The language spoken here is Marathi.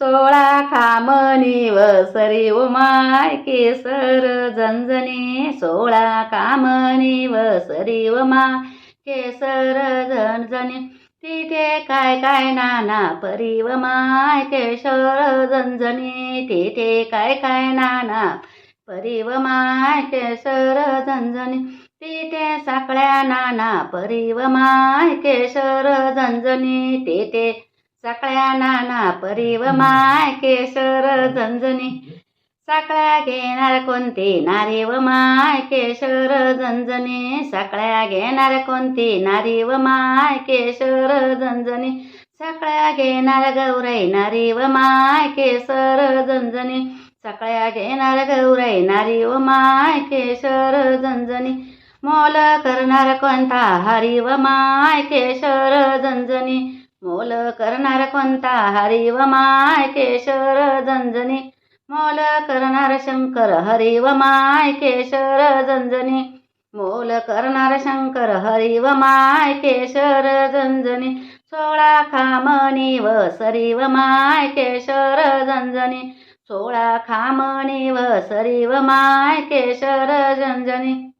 सोळा कामनी व सरी माय केसर झंझने सोळा कामनी व सरी माय केसर झंझने तिथे काय काय नाना परी व माय केशर झंझने तिथे काय काय नाना परी व माय केशर झंझने तिथे साकळ्या नाना परी व माय केशर झंझने तिथे साकळ्या नाना परिव माय केशर झंझणी. साकळ्या घेणार कोणती नारी व माय केशर झंझणी. साकळ्या घेणार कोणती नारी व माय केशर झंझणी. साकळ्या घेणार गौराई नारी व माय केसर झंझणी. साकळ्या घेणार गौराई नारी व माय केशर झंझणी. मोल करणार कोणता हरी व माय केशर झंझणी. मोल करणार कोणता? हरी व माय केशर झंझनी. मोल करणार शंकर हरी व माय केशर झंझनी. मोल करणार शंकर हरी व माय केशर झंझनी. सोळा खामणी व सरी व माय केशर झंझनी. सोळा खामणी व सरी व माय केशर झंझनी.